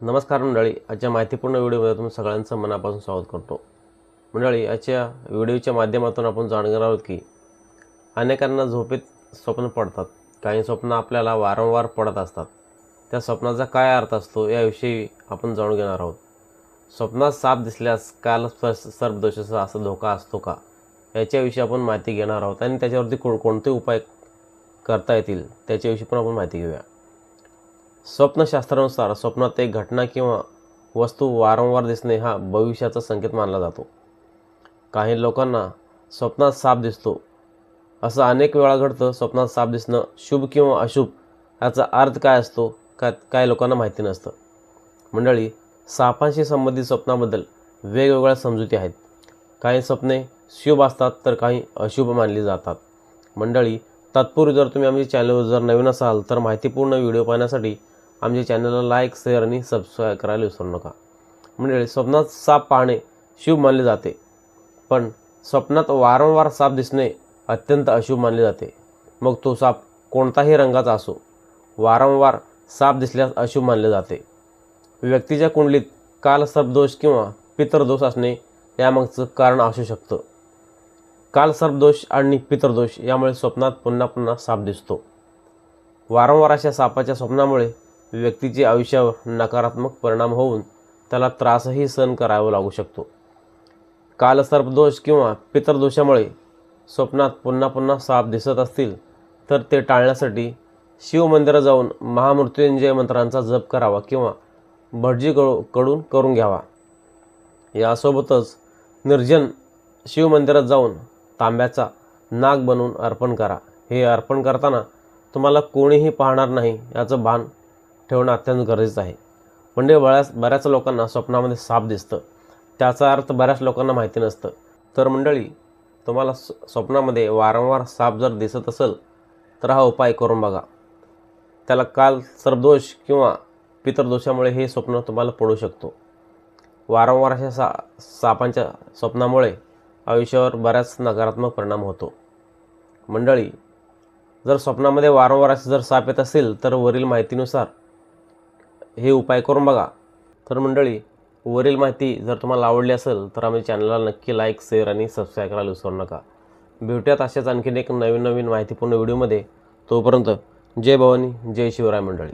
नमस्कार मंडळी आजच्या माहितीपूर्ण व्हिडिओमध्ये तुम्ही सगळ्यांचं मनापासून स्वागत करतो. मंडळी आजच्या व्हिडिओच्या माध्यमातून आपण जाणणार आहोत की अनेकांना झोपेत स्वप्न पडतात. काही स्वप्न आपल्याला वारंवार पडत असतात. त्या स्वप्नाचा काय अर्थ असतो याविषयी आपण जाणून घेणार आहोत. स्वप्नात साप दिसल्यास काल सर्पदोषाचा असा धोका असतो का? याच्याविषयी आपण माहिती घेणार आहोत आणि त्याच्यावरती कोण कोणते उपाय करता येतील त्याच्याविषयी पण आपण माहिती घेऊया. स्वप्नशास्त्रानुसार स्वप्नात एक घटना किंवा वस्तू वारंवार दिसणे हा भविष्याचा संकेत मानला जातो. काही लोकांना स्वप्नात साप दिसतो. असं अनेक वेळा घडतं स्वप्नात साप दिसणं शुभ किंवा अशुभ याचा अर्थ काय असतो का काय लोकांना माहिती नसतं. मंडळी सापांशी संबंधित स्वप्नाबद्दल वेगवेगळ्या समजुती आहेत. काही स्वप्ने शुभ असतात तर काही अशुभ मानली जातात. मंडळी तत्पूर्वी जर तुम्ही आमच्या चॅनलवर जर नवीन असाल तर माहितीपूर्ण व्हिडिओ पाहण्यासाठी आमच्या चॅनलला लाईक शेअर आणि सबस्क्राईब करायला विसरू नका. म्हणजे स्वप्नात साप पाहणे शुभ मानले जाते. पण स्वप्नात वारंवार साप दिसणे अत्यंत अशुभ मानले जाते. मग तो साप कोणताही रंगाचा असो वारंवार साप दिसल्यास अशुभ मानले जाते. व्यक्तीच्या कुंडलीत कालसर्पदोष किंवा पितरदोष असणे यामागचं कारण असू शकतं. कालसर्पदोष आणि पितरदोष यामुळे स्वप्नात पुन्हा पुन्हा साप दिसतो. वारंवार अशा सापाच्या स्वप्नामुळे व्यक्तीचे आयुष्यावर नकारात्मक परिणाम होऊन त्याला त्रासही सहन करावा लागू शकतो. कालसर्पदोष किंवा पितरदोषामुळे स्वप्नात पुन्हा पुन्हा साप दिसत असतील तर ते टाळण्यासाठी शिवमंदिरात जाऊन महामृत्युंजय मंत्रांचा जप करावा किंवा भटजी कडून करून घ्यावा. यासोबतच निर्जन शिवमंदिरात जाऊन तांब्याचा नाग बनवून अर्पण करा. हे अर्पण करताना तुम्हाला कोणीही पाहणार नाही याचं भान ठेवणं अत्यंत गरजेचं आहे. म्हणजे बऱ्याच बऱ्याच लोकांना स्वप्नामध्ये साप दिसतं. त्याचा अर्थ बऱ्याच लोकांना माहिती नसतं. तर मंडळी तुम्हाला स्व- स्वप्नामध्ये वारंवार साप जर दिसत असेल तर हा उपाय करून बघा. त्याला काल सर्पदोष किंवा पितरदोषामुळे हे स्वप्न तुम्हाला पडू शकतो. वारंवार अशा सा सापांच्या स्वप्नामुळे आयुष्यावर बऱ्याच नकारात्मक परिणाम होतो. मंडळी जर स्वप्नामध्ये वारंवार असे जर साप येत असेल तर वरील माहितीनुसार हे उपाय करून बघा. तर मंडळी वरील माहिती जर तुम्हाला आवडली असेल तर आम्ही चॅनलला नक्की लाईक शेअर आणि सबस्क्राईब करायला विसरू नका. भेटूयात अशाच आणखीन एक नवीन नवीन माहितीपूर्ण व्हिडिओमध्ये तोपर्यंत जय भवानी जय शिवराय मंडळी.